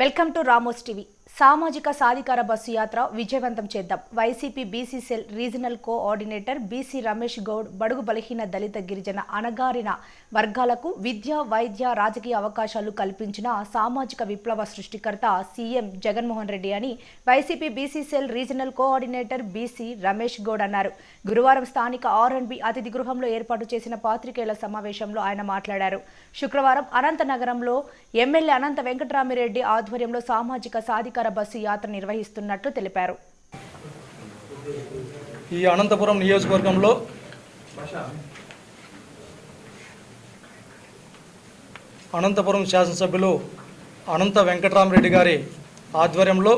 Welcome to Ramos TV సామాజిక సాధికార bus యాత్ర విజయవంతం చేద్దాం. YCP BC cell regional coordinator BC Ramesh Goud బడుగు బలహీన దళిత గిరిజన అణగారిన వర్గాలకు విద్య వైద్య రాజకీయ అవకాశాలు కల్పించిన సామాజిక విప్లవ సృష్టికర్త సీఎం జగన్మోహన్ రెడ్డి అని YCP BC cell regional coordinator BC Ramesh Goud అన్నారు. గురువారం స్థానిక ఆర్ అండ్ బి అతిథి గృహంలో ఏర్పాటు చేసిన పాత్రికేయుల సమావేశంలో ఆయన మాట్లాడారు. శుక్రవారం అనంత నగరంలో ఎమ్మెల్యే అనంత వెంకటరామిరెడ్డి ఆధ్వర్యంలో సామాజిక సాధికార బస్సు యాత్ర నిర్వహిస్తున్నట్లు తెలిపారు. ఈ అనంతపురం నియోజకవర్గంలో అనంతపురం శాసనసభ్యులు అనంత వెంకటరామరెడ్డి గారి ఆధ్వర్యంలో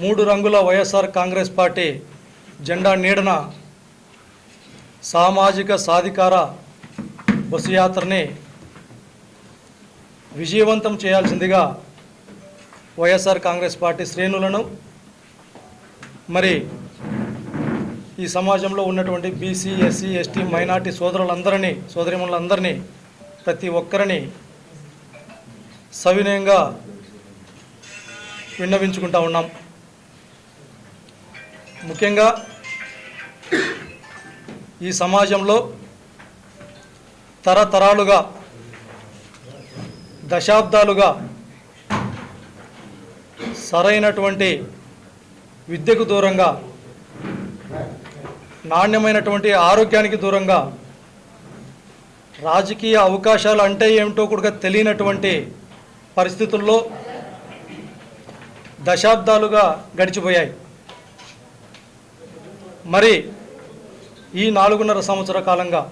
మూడు రంగుల వైఎస్ఆర్ కాంగ్రెస్ పార్టీ జెండా నీడన సామాజిక సాధికార బస్సు యాత్రని విజయవంతం చేయాల్సిందిగా వైఎస్ఆర్ కాంగ్రెస్ పార్టీ శ్రేణులను మరి ఈ సమాజంలో ఉన్నటువంటి బీసీ ఎస్సీ ఎస్టీ మైనార్టీ సోదరులందరినీ సోదరిమణులందరినీ ప్రతి ఒక్కరిని సవినయంగా విన్నవించుకుంటా ఉన్నాం. ముఖ్యంగా ఈ సమాజంలో తరతరాలుగా దశాబ్దాలుగా సరైనటువంటి విద్యకు దూరంగా నాణ్యమైనటువంటి ఆరోగ్యానికి దూరంగా రాజకీయ అవకాశాలు అంటే ఏమిటో కూడా తెలియనటువంటి పరిస్థితుల్లో దశాబ్దాలుగా గడిచిపోయాయి. మరి ఈ నాలుగున్నర సంవత్సర కాలంగా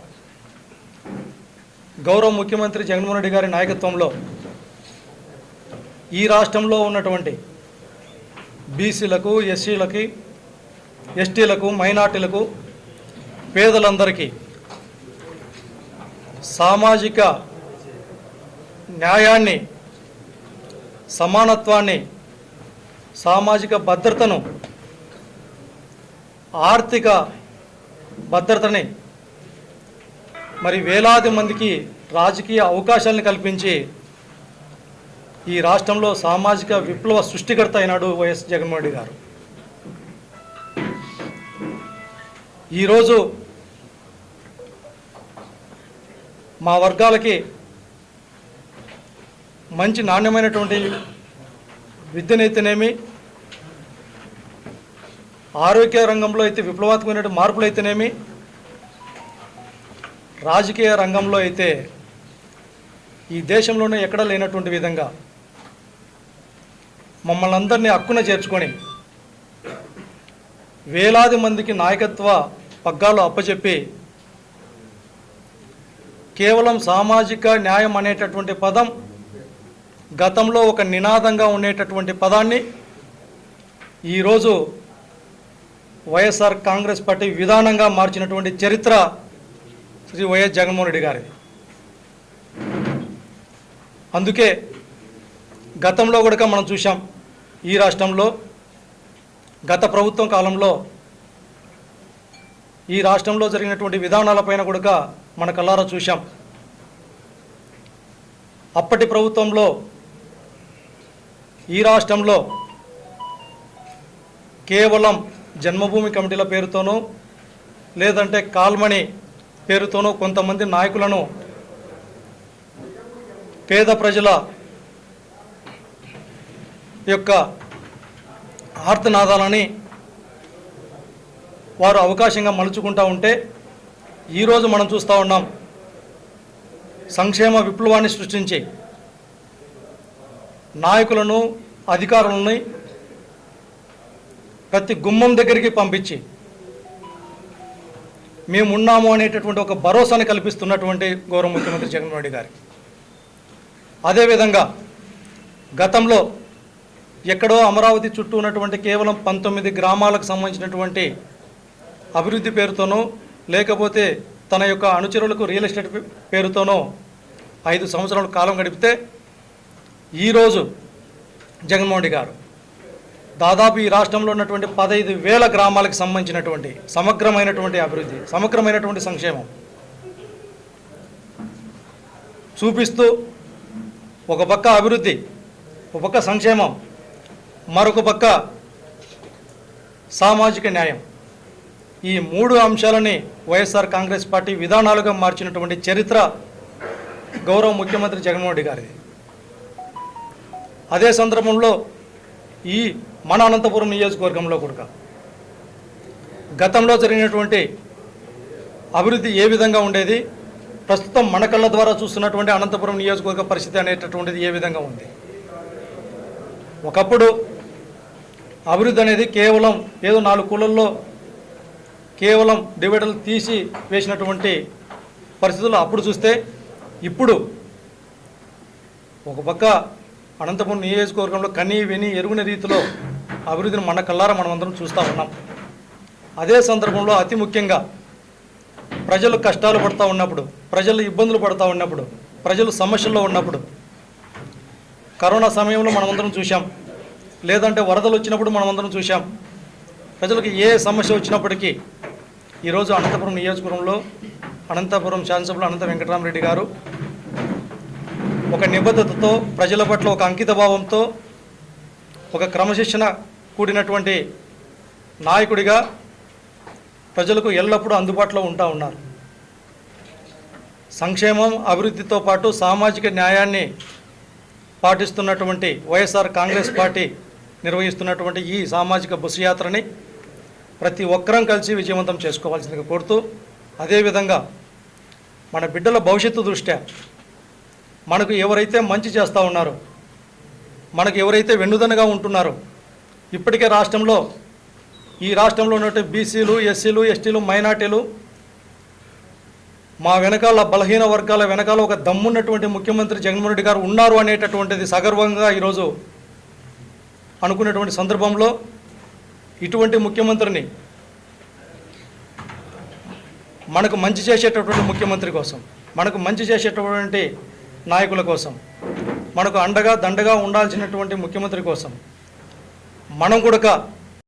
గౌరవ ముఖ్యమంత్రి జగన్మోహన్ రెడ్డి గారి నాయకత్వంలో ఈ రాష్ట్రంలో ఉన్నటువంటి బీసీలకు ఎస్సీలకి ఎస్టీలకు మైనార్టీలకు పేదలందరికీ సామాజిక న్యాయాన్ని సమానత్వాన్ని సామాజిక భద్రతను ఆర్థిక భద్రతని మరి వేలాది మందికి రాజకీయ అవకాశాలను కల్పించి ఈ రాష్ట్రంలో సామాజిక విప్లవ సృష్టికర్త అయినాడు వైఎస్ జగన్మోహన్ రెడ్డి గారు. ఈరోజు మా వర్గాలకి మంచి నాణ్యమైనటువంటి విద్యనైతేనేమి ఆరోగ్య రంగంలో అయితే విప్లవాత్మకమైన మార్పులు అయితేనేమి రాజకీయ రంగంలో అయితే ఈ దేశంలోనే ఎక్కడా లేనటువంటి విధంగా మమ్మల్ని అందరినీ హక్కున చేర్చుకొని వేలాది మందికి నాయకత్వ పగ్గాలు అప్పచెప్పి కేవలం సామాజిక న్యాయం అనేటటువంటి పదం గతంలో ఒక నినాదంగా ఉండేటటువంటి పదాన్ని ఈరోజు వైఎస్ఆర్ కాంగ్రెస్ పార్టీ విధానంగా మార్చినటువంటి చరిత్ర శ్రీ వైఎస్ జగన్మోహన్ రెడ్డి గారిది. అందుకే గతంలో కూడా మనం చూసాం ఈ రాష్ట్రంలో గత ప్రభుత్వం కాలంలో ఈ రాష్ట్రంలో జరిగినటువంటి విధానాలపైన కూడా మన కల్లారా చూశాం. అప్పటి ప్రభుత్వంలో ఈ రాష్ట్రంలో కేవలం జన్మభూమి కమిటీల పేరుతోనో లేదంటే కాల్మణి పేరుతోనో కొంతమంది నాయకులను పేద ప్రజల యొక్క ఆర్తనాదాలని వారు అవకాశంగా మలుచుకుంటూ ఉంటే ఈరోజు మనం చూస్తూ ఉన్నాం సంక్షేమ విప్లవాన్ని సృష్టించి నాయకులను అధికారులని ప్రతి గుమ్మం దగ్గరికి పంపించి మేము ఉన్నాము అనేటటువంటి ఒక భరోసాను కల్పిస్తున్నటువంటి గౌరవ ముఖ్యమంత్రి జగన్మోహన్ రెడ్డి గారికి అదేవిధంగా గతంలో ఎక్కడో అమరావతి చుట్టూ ఉన్నటువంటి కేవలం పంతొమ్మిది గ్రామాలకు సంబంధించినటువంటి అభివృద్ధి పేరుతోనో లేకపోతే తన యొక్క అనుచరులకు రియల్ ఎస్టేట్ పేరుతోనో ఐదు సంవత్సరాల కాలం గడిపితే ఈరోజు జగన్మోహన్ గారు దాదాపు ఈ రాష్ట్రంలో ఉన్నటువంటి పదహైదు వేల గ్రామాలకు సంబంధించినటువంటి సమగ్రమైనటువంటి అభివృద్ధి సమగ్రమైనటువంటి సంక్షేమం చూపిస్తూ ఒక పక్క అభివృద్ధి ఒక పక్క సంక్షేమం మరొక పక్క సామాజిక న్యాయం. ఈ మూడు అంశాలని వైఎస్ఆర్ కాంగ్రెస్ పార్టీ విధానాలుగా మార్చినటువంటి చరిత్ర గౌరవ ముఖ్యమంత్రి జగన్మోహన్ రెడ్డి గారిది. అదే సందర్భంలో ఈ మన అనంతపురం నియోజకవర్గంలో కూడా గతంలో జరిగినటువంటి అభివృద్ధి ఏ విధంగా ఉండేది? ప్రస్తుతం మన కళ్ళ ద్వారా చూస్తున్నటువంటి అనంతపురం నియోజకవర్గ పరిస్థితి అనేటటువంటిది ఏ విధంగా ఉంది? ఒకప్పుడు అభివృద్ధి అనేది కేవలం ఏదో నాలుగు కులల్లో కేవలం డివైడర్లు తీసి వేసినటువంటి పరిస్థితులు అప్పుడు చూస్తే ఇప్పుడు ఒక పక్క అనంతపురం నియోజకవర్గంలో కని విని ఎరుగున రీతిలో అభివృద్ధిని మన కల్లారా మనమందరం చూస్తూ ఉన్నాం. అదే సందర్భంలో అతి ముఖ్యంగా ప్రజలు కష్టాలు పడుతూ ఉన్నప్పుడు ప్రజలు ఇబ్బందులు పడుతూ ఉన్నప్పుడు ప్రజలు సమస్యల్లో ఉన్నప్పుడు కరోనా సమయంలో మనమందరం చూసాం లేదంటే వరదలు వచ్చినప్పుడు మనం అందరం చూసాం ప్రజలకు ఏ సమస్య వచ్చినప్పటికీ ఈరోజు అనంతపురం నియోజకవర్గంలో అనంతపురం శాసనసభ్యులు అనంత వెంకటరామరెడ్డి గారు ఒక నిబద్ధతతో ప్రజల పట్ల ఒక అంకితభావంతో ఒక క్రమశిక్షణ కూడినటువంటి నాయకుడిగా ప్రజలకు ఎల్లప్పుడూ అందుబాటులో ఉంటా ఉన్నారు. సంక్షేమం అభివృద్ధితో పాటు సామాజిక న్యాయాన్ని పాటిస్తున్నటువంటి వైఎస్ఆర్ కాంగ్రెస్ పార్టీ నిర్వహిస్తున్నటువంటి ఈ సామాజిక బస్సు యాత్రని ప్రతి ఒక్కరం కలిసి విజయవంతం చేసుకోవాల్సిందిగా కోరుతూ అదేవిధంగా మన బిడ్డల భవిష్యత్తు దృష్ట్యా మనకు ఎవరైతే మంచి చేస్తూ ఉన్నారో మనకు ఎవరైతే వెన్నుదనగా ఉంటున్నారో ఇప్పటికే రాష్ట్రంలో ఈ రాష్ట్రంలో ఉన్నటువంటి బీసీలు ఎస్సీలు ఎస్టీలు మైనార్టీలు మా వెనకాల బలహీన వర్గాల వెనకాల ఒక దమ్మున్నటువంటి ముఖ్యమంత్రి జగన్మోహన్ రెడ్డి గారు ఉన్నారు అనేటటువంటిది సగర్వంగా ఈరోజు అనుకున్నటువంటి సందర్భంలో ఇటువంటి ముఖ్యమంత్రిని మనకు మంచి చేసేటటువంటి ముఖ్యమంత్రి కోసం మనకు మంచి చేసేటటువంటి నాయకుల కోసం మనకు అండగా దండగా ఉండాల్సినటువంటి ముఖ్యమంత్రి కోసం మనం కూడా